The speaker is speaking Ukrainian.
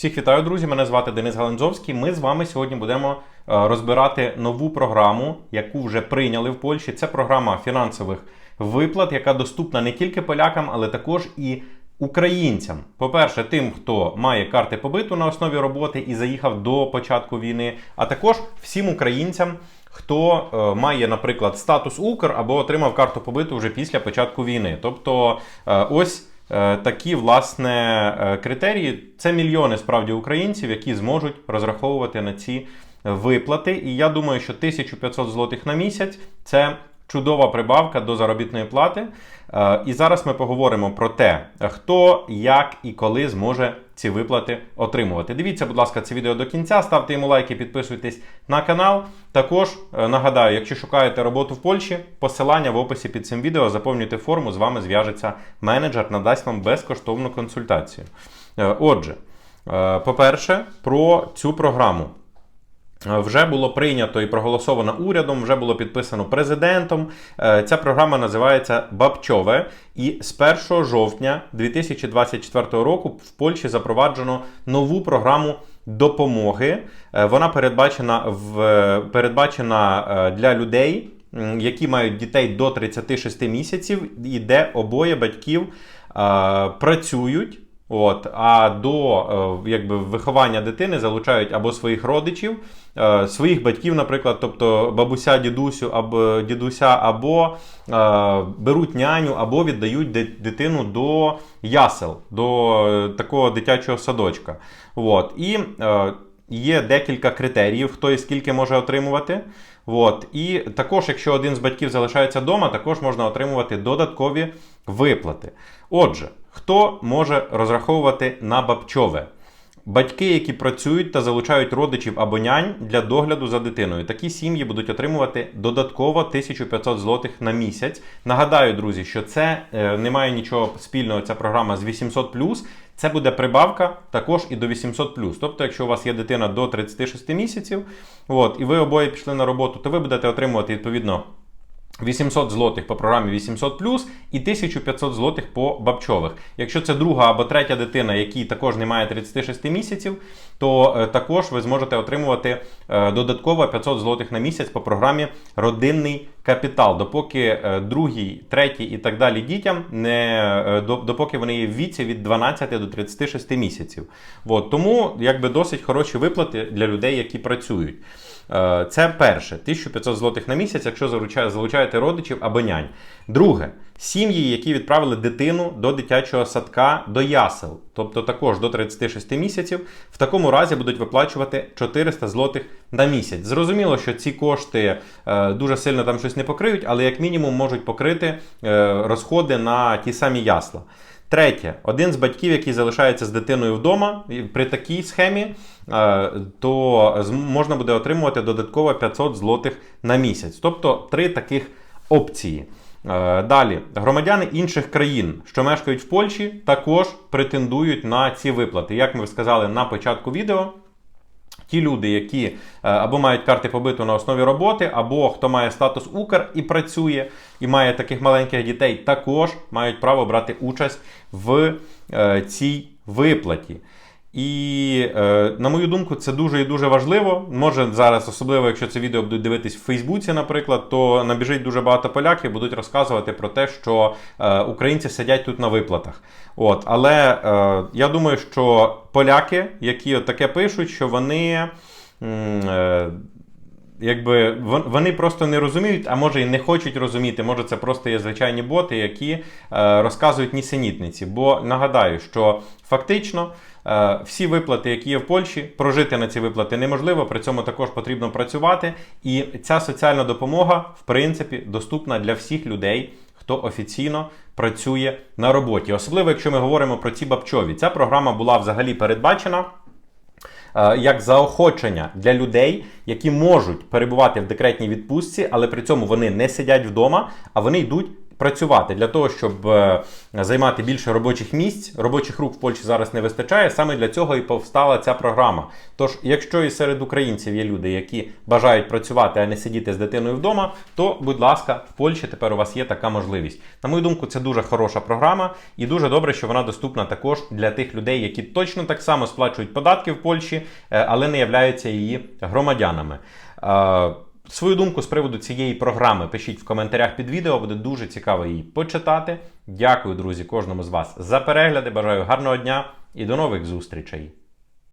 Всіх вітаю, друзі! Мене звати Денис Галанзовський. Ми з вами сьогодні будемо е, розбирати нову програму, яку вже прийняли в Польщі. Це програма фінансових виплат, яка доступна не тільки полякам, але також і українцям. По-перше, тим, хто має карти побиту на основі роботи і заїхав до початку війни, а також всім українцям. Хто е, має, наприклад, статус Укр або отримав карту побиту вже після початку війни. Тобто, е, ось такі власне е, критерії. Це мільйони справді українців, які зможуть розраховувати на ці виплати. І я думаю, що 1500 злотих на місяць це чудова прибавка до заробітної плати. Е, і зараз ми поговоримо про те, хто, як і коли зможе ці виплати отримувати. Дивіться, будь ласка, це відео до кінця, ставте йому лайки, підписуйтесь на канал. Також е, нагадаю, якщо шукаєте роботу в Польщі, посилання в описі під цим відео, заповнюйте форму, з вами зв'яжеться менеджер, надасть вам безкоштовну консультацію. Е, отже, по-перше, про цю програму. Е, вже було прийнято і проголосовано урядом, вже було підписано президентом. Е, ця програма називається Бабчове. І з 1 жовтня 2024 року в Польщі запроваджено нову програму допомоги. Е, вона передбачена в передбачена для людей, які мають дітей до 36 місяців, і де обоє батьків працюють. От, А до е, якби, виховання дитини залучають або своїх родичів, е, своїх батьків, наприклад, тобто бабуся, дідусю, або дідуся, або е, беруть няню, або віддають дитину до ясел, до такого дитячого садочка. От, І є декілька критеріїв, хто і скільки може отримувати. От. І також, якщо один з батьків залишається вдома, також можна отримувати додаткові виплати. Отже. Хто може розраховувати на бабчове? Батьки, які працюють та залучають родичів або нянь для догляду за дитиною. Такі сім'ї будуть отримувати додатково 1500 злотих на місяць. Нагадаю, друзі, що це е, не має нічого спільного. Ця програма з 800 Це буде прибавка також і до 800 Тобто, якщо у вас є дитина до 36 місяців, от, і ви обоє пішли на роботу, то ви будете отримувати відповідно. 800 злотих по програмі 800 і 1500 злотих по бабчових. Якщо це друга або третя дитина, якій також не має 36 місяців, то е, також ви зможете отримувати е, додатково 500 злотих на місяць по програмі Родинний капітал, допоки другий, третій і так далі дітям не допоки вони є в віці від 12 до 36 місяців. От, тому якби досить хороші виплати для людей, які працюють. Е, це перше, 1500 злотих на місяць, якщо залучаєте родичів або нянь. Друге, сім'ї, які відправили дитину до дитячого садка до ясел, тобто також до 36 місяців, в такому разі будуть виплачувати 400 злотих на місяць. Зрозуміло, що ці кошти е, дуже сильно там щось не покриють, але як мінімум можуть покрити е, розходи на ті самі ясла. Третє, один з батьків, який залишається з дитиною вдома, при такій схемі, е, то можна буде отримувати додатково 500 злотих на місяць. Тобто три таких опції. Е, далі, громадяни інших країн, що мешкають в Польщі, також претендують на ці виплати. Як ми сказали на початку відео. Ті люди, які е, або мають карти побиту на основі роботи, або хто має статус Укр і працює, і має таких маленьких дітей, також мають право брати участь в е, цій виплаті. І, е, на мою думку, це дуже і дуже важливо. Може зараз, особливо, якщо це відео будуть дивитись в Фейсбуці, наприклад, то набіжить дуже багато поляків, будуть розказувати про те, що е, українці сидять тут на виплатах. От, Але е, я думаю, що поляки, які от таке пишуть, що вони. Якби вони просто не розуміють, а може і не хочуть розуміти. Може, це просто є звичайні боти, які розказують нісенітниці. Бо нагадаю, що фактично всі виплати, які є в Польщі, прожити на ці виплати неможливо, при цьому також потрібно працювати. І ця соціальна допомога, в принципі, доступна для всіх людей, хто офіційно працює на роботі. Особливо, якщо ми говоримо про ці бабчові. Ця програма була взагалі передбачена. Е, як заохочення для людей, які можуть перебувати в декретній відпустці, але при цьому вони не сидять вдома, а вони йдуть працювати для того, щоб е, займати більше робочих місць. Робочих рук в Польщі зараз не вистачає. Саме для цього і повстала ця програма. Тож, якщо і серед українців є люди, які бажають працювати, а не сидіти з дитиною вдома, то, будь ласка, в Польщі тепер у вас є така можливість. На мою думку, це дуже хороша програма, і дуже добре, що вона доступна також для тих людей, які точно так само сплачують податки в Польщі, е, але не являються її громадянами. Свою думку з приводу цієї програми пишіть в коментарях під відео, буде дуже цікаво її почитати. Дякую, друзі, кожному з вас за перегляди. Бажаю гарного дня і до нових зустрічей!